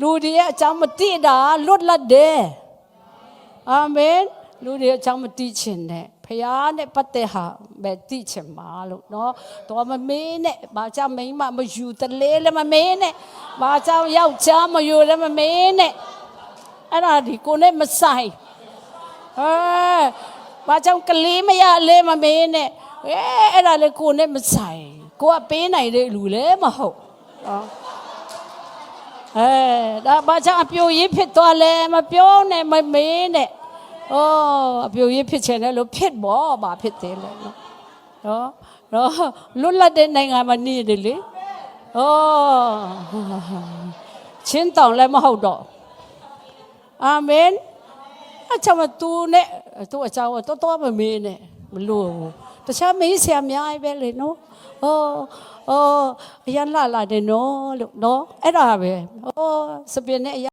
လူတွေရဲ့အကြောင်းမသိတာလွတ်လပ်တယ်အာမင်လူတွေရဲ့အကြောင်းမသိချင်နဲ့ဖခင်နဲ့ပတ်သက်ဟာပဲသိချင်ပါလို့เนาะတော့မမေးနဲ့ဘာကြောင့်မိန်းမမယူတလေးလည်းမမေးနဲ့ဘာကြောင့်ယောက်ျားမယူလည်းမမေးနဲ့အဲ့ဒါဒီကိုနဲ့မဆိုင်ဟဲဘာကြောင့်ကလေးမရလဲမမေးနဲ့အဲအဲ့ဒါလေကိုနဲ့မဆိုင်ကိုကပေးနိုင်တဲ့လူလည်းမဟုတ်ဟော အဲဒါဘာကြောင့်အပြိုရေးဖြစ်သွားလဲမပြောနဲ့မမေးနဲ့ဩအပြိုရေးဖြစ်ချင်တယ်လို့ဖြစ်ပေါ့ဘာဖြစ်သေးလဲနော်နော်နော်လွတ်လပ်တဲ့နိုင်ငံမှာနေတယ်လေဩချင်းတောင်လည်းမဟုတ်တော့အာမင်အချမ်းတူနဲ့သူအချမ်းတော့တော့မမေးနဲ့မလို့ တခြားမေးဆရာအများကြီးပဲလေနော်ဩဩအရန်လာလာတယ်နော်လို့နော်အဲ့ဒါပဲဩစပင်နဲ့အရန်